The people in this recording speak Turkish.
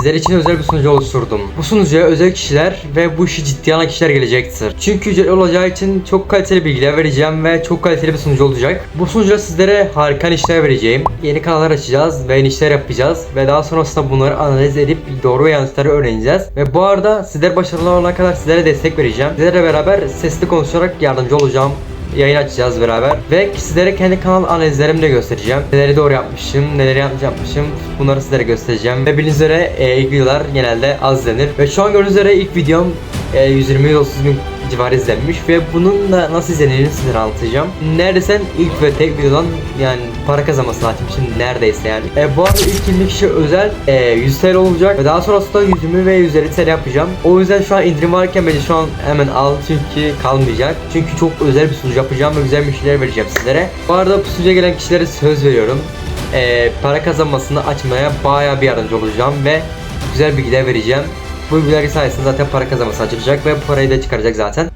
Sizler için özel bir sunucu oluşturdum. Bu sunucuya özel kişiler ve bu işi ciddiye alan kişiler gelecektir. Çünkü ücretli olacağı için çok kaliteli bilgiler vereceğim ve çok kaliteli bir sunucu olacak. Bu sunucuda sizlere harika işler vereceğim. Yeni kanallar açacağız ve işler yapacağız ve daha sonrasında bunları analiz edip doğru ve yanlışları öğreneceğiz. Ve bu arada sizler başarılı olana kadar sizlere destek vereceğim. Sizlerle beraber sesli konuşarak yardımcı olacağım yayın açacağız beraber ve sizlere kendi kanal analizlerimi de göstereceğim. Neleri doğru yapmışım, neleri yanlış yapmışım bunları sizlere göstereceğim. Ve bildiğiniz üzere e, ilk videolar genelde az izlenir. Ve şu an gördüğünüz üzere ilk videom 120-130 bin civarı izlenmiş ve bunun da nasıl izlendiğini sizlere anlatacağım. Neredeyse ilk ve tek videodan yani para kazanmasını açmışım neredeyse yani. E, bu arada ilk 20 kişi özel e, 100 TL olacak ve daha sonrasında 120 ve 150 TL yapacağım. O yüzden şu an indirim varken bence şu an hemen al çünkü kalmayacak. Çünkü çok özel bir sunucu yapacağım ve güzel bir şeyler vereceğim sizlere. Bu arada bu sunucuya gelen kişilere söz veriyorum. E, para kazanmasını açmaya bayağı bir yardımcı olacağım ve güzel bilgiler vereceğim. Bu bilgiler sayesinde zaten para kazanması açılacak ve parayı da çıkaracak zaten.